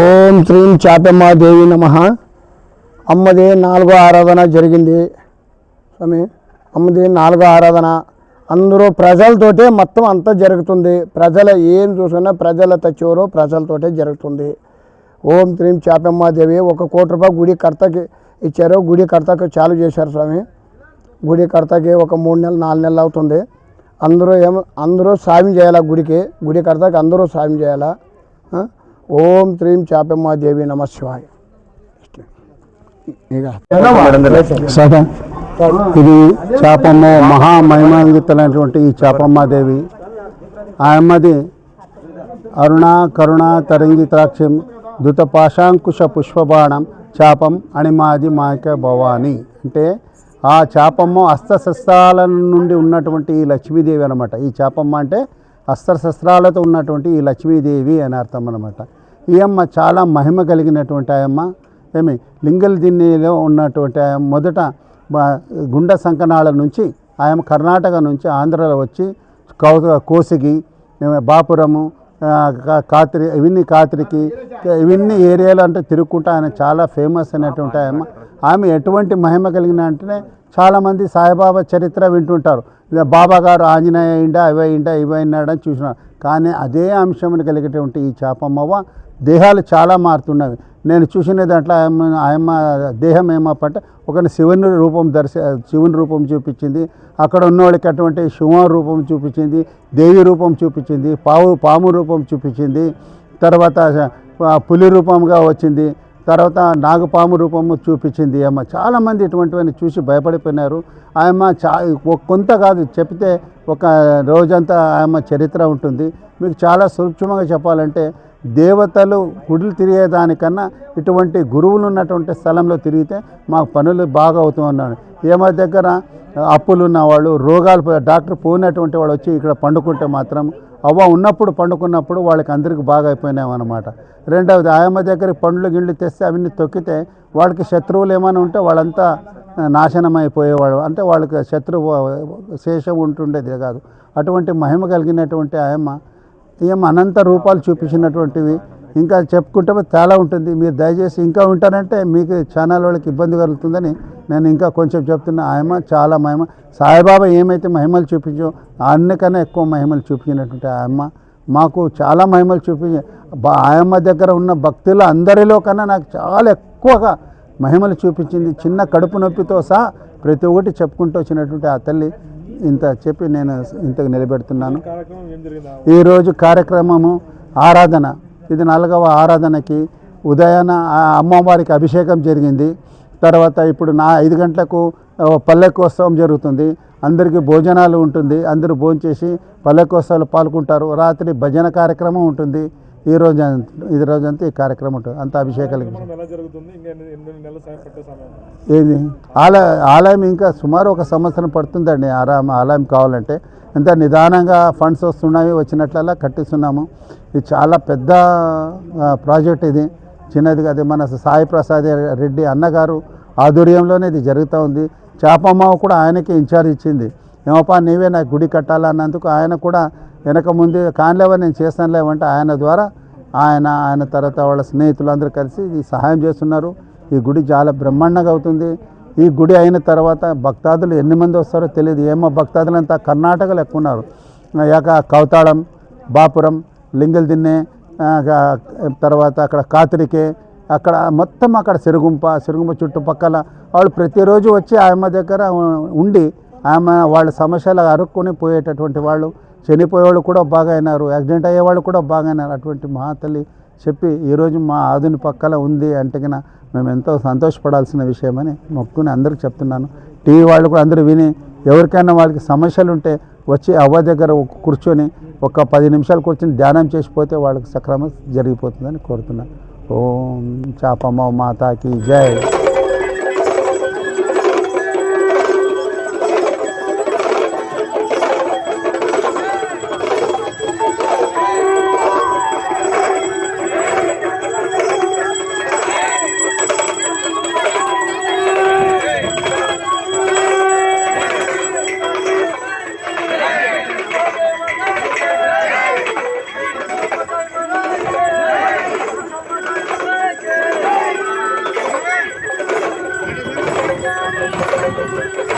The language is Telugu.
ఓం శ్రీం చాపమ్మాదేవి నమ. అమ్మది నాలుగో ఆరాధన జరిగింది. స్వామి అమ్మది నాలుగో ఆరాధన. అందరూ ప్రజలతోటే మొత్తం అంతా జరుగుతుంది. ప్రజల ఏం చూసుకున్నా ప్రజల తెచ్చేవారు ప్రజలతోటే జరుగుతుంది. ఓం శ్రీం చాపమ్మాదేవి ఒక కోటి రూపాయలు గుడి కర్తకి ఇచ్చారు. గుడి కర్తకు చాలు చేశారు స్వామి. గుడి కర్తకి ఒక మూడు నెలలు నాలుగు నెలలు అవుతుంది. అందరూ ఏమో అందరూ సాయం చేయాలా గుడికి? గుడి కర్తకి అందరూ సాయం చేయాలా? ఓం శ్రీం చాపమ్మాదేవి నమ శివాయ. ఇది చాపమ్మ మహామహిమాన్వితులైనటువంటి ఈ చాపమ్మాదేవి. ఆయమ్మది అరుణ కరుణ తరంగితాక్షం దుత పాశాంకుశ పుష్పబాణం చాపం అణిమాది మాయక భవాని. అంటే ఆ చాపమ్మ అస్త్రశస్త్రాల నుండి ఉన్నటువంటి ఈ లక్ష్మీదేవి అనమాట ఈ చాపమ్మ అంటే అస్త్రశస్త్రాలతో ఉన్నటువంటి ఈ లక్ష్మీదేవి అని అర్థం అనమాట ఈ అమ్మ చాలా మహిమ కలిగినటువంటి ఆయమ్మ ఏమి? లింగల్ దిన్నీలో ఉన్నటువంటి ఆయమ్మ మొదట గుండె సంకనాల నుంచి ఆయమ్మ కర్ణాటక నుంచి ఆంధ్రలో వచ్చి కౌ కోసిగి బాపురము కాత్రి కా- ఇవన్నీ కాత్రికి ఇవన్నీ ఏరియాలో అంటే తిరుగుకుంటా ఆయన చాలా ఫేమస్ అయినటువంటి ఆయమ్మ ఆమె ఎటువంటి మహిమ కలిగిన అంటేనే చాలామంది సాయిబాబా చరిత్ర వింటుంటారు. బాబా గారు ఆంజనేయ ఇండా అవే ఇండా ఇవే అయినాడని చూసినారు. కానీ అదే అంశం కలిగేటువంటి ఈ చాపమ్మవ్వ దేహాలు చాలా మారుతున్నవి. నేను చూసిన దాంట్లో ఆయమ్మ ఆయమ్మ దేహం ఏమప్పంటే ఒక శివుని రూపం దర్శ శివుని రూపం చూపించింది. అక్కడ ఉన్నవాడికి అటువంటి శివ రూపం చూపించింది దేవి రూపం చూపించింది పావు పాము రూపం చూపించింది. తర్వాత పులి రూపంగా వచ్చింది. తర్వాత నాగపాము రూపము చూపించింది. అమ్మ చాలామంది ఇటువంటివన్నీ చూసి భయపడిపోయినారు. ఆయమ్మ చా కొంత కాదు చెప్తే ఒక రోజంతా ఆయమ్మ చరిత్ర ఉంటుంది. మీకు చాలా సూక్ష్మంగా చెప్పాలంటే దేవతలు గుడులు తిరిగేదానికన్నా ఇటువంటి గురువులు ఉన్నటువంటి స్థలంలో తిరిగితే మాకు పనులు బాగా అవుతూ ఉన్నాడు ఏమో దగ్గర అప్పులు ఉన్నవాళ్ళు రోగాలు డాక్టర్ పోయినటువంటి వాళ్ళు వచ్చి ఇక్కడ పండుకుంటే మాత్రం అవ్వ ఉన్నప్పుడు పండుకున్నప్పుడు వాళ్ళకి అందరికీ బాగా అయిపోయినామన్నమాట రెండవది ఆయమ్మ దగ్గర పండ్లు గిండ్లు తెస్తే అవన్నీ తొక్కితే వాళ్ళకి శత్రువులు ఏమైనా ఉంటే వాళ్ళంతా నాశనం అయిపోయేవాడు అంటే వాళ్ళకి శత్రువు శేషం ఉంటుండేది కాదు. అటువంటి మహిమ కలిగినటువంటి ఆయమ్మ ఏం అనంత రూపాలు చూపించినటువంటివి. ఇంకా చెప్పుకుంటే చాలా ఉంటుంది. మీరు దయచేసి ఇంకా ఉంటారంటే మీకు ఛానల్ వాళ్ళకి ఇబ్బంది కలుగుతుందని నేను ఇంకా కొంచెం చెప్తున్నా. ఆయమ్మ చాలా మహిమ. సాయిబాబా ఏమైతే మహిమలు చూపించో అన్నికన్నా ఎక్కువ మహిమలు చూపించినటువంటి ఆయమ్మ. మాకు చాలా మహిమలు చూపించి ఆయమ్మ దగ్గర ఉన్న భక్తులు అందరిలో కన్నా నాకు చాలా ఎక్కువగా మహిమలు చూపించింది. చిన్న కడుపు నొప్పితో సహా ప్రతి ఒక్కటి చెప్పుకుంటూ వచ్చినటువంటి ఆ తల్లి. ఇంత చెప్పి నేను ఇంతకు నిలబెడుతున్నాను. ఈరోజు కార్యక్రమము ఆరాధన ఇది నాలుగవ ఆరాధనకి ఉదయాన అమ్మవారికి అభిషేకం జరిగింది. తర్వాత ఇప్పుడు నా ఐదు గంటలకు పల్లెకోత్సవం జరుగుతుంది. అందరికీ భోజనాలు ఉంటుంది. అందరూ భోంచేసి పల్లెకోత్సవాలు పాల్గొంటారు. రాత్రి భజన కార్యక్రమం ఉంటుంది. ఈ రోజు అంత- ఈ రోజంతా ఈ కార్యక్రమం ఉంటుంది. అంత అభిషేకాలు ఏది? ఆలయ ఆలయం ఇంకా సుమారు ఒక సంవత్సరం పడుతుందండి. ఆరామ ఆలయం కావాలంటే. ఎంత నిదానంగా ఫండ్స్ వస్తున్నాయి వచ్చినట్లల్లా కట్టిస్తున్నాము. ఇది చాలా పెద్ద ప్రాజెక్ట్ ఇది. చిన్నది కాదు మన సాయి ప్రసాద్ రెడ్డి అన్నగారు ఆధ్వర్యంలోనే ఇది జరుగుతూ ఉంది. చేపమ్మ కూడా ఆయనకి ఇన్ఛార్జ్ ఇచ్చింది. ఏమప్పా నీవే నాకు గుడి కట్టాలన్నందుకు ఆయన కూడా వెనక ముందు కానిలేవా నేను చేస్తాను లేవంటే ఆయన ద్వారా ఆయన ఆయన తర్వాత వాళ్ళ స్నేహితులందరూ కలిసి ఈ సహాయం చేస్తున్నారు. ఈ గుడి చాలా బ్రహ్మాండంగా అవుతుంది. ఈ గుడి అయిన తర్వాత భక్తాదులు ఎన్ని మంది వస్తారో తెలియదు. ఏమో భక్తాదులంతా కర్ణాటకలో ఎక్కువ ఉన్నారు. యాక కౌతాళం బాపురం లింగల్ దిన్నె తర్వాత అక్కడ కాతిరికే అక్కడ మొత్తం అక్కడ సిరుగుంప సిరుగుంప చుట్టుపక్కల వాళ్ళు ప్రతిరోజు వచ్చి ఆమె దగ్గర ఉండి ఆమె వాళ్ళ సమస్యలు అరుక్కొని పోయేటటువంటి వాళ్ళు చనిపోయేవాళ్ళు కూడా బాగా అయినారు యాక్సిడెంట్ అయ్యేవాళ్ళు కూడా బాగా అయినారు అటువంటి మహాతల్లి చెప్పి ఈరోజు మా ఆదుని పక్కల ఉంది అంటే మేము ఎంతో సంతోషపడాల్సిన విషయమని మొక్కుని అందరికి చెప్తున్నాను. టీవీ వాళ్ళు కూడా అందరూ విని ఎవరికైనా వాళ్ళకి సమస్యలు ఉంటే వచ్చి అవ్వ దగ్గర కూర్చొని ఒక పది నిమిషాలు కూర్చొని ధ్యానం చేసిపోతే వాళ్ళకి సక్రమం జరిగిపోతుందని కోరుతున్నాను. ఓం చాపమ్మ మాతాకి జై. Chicago.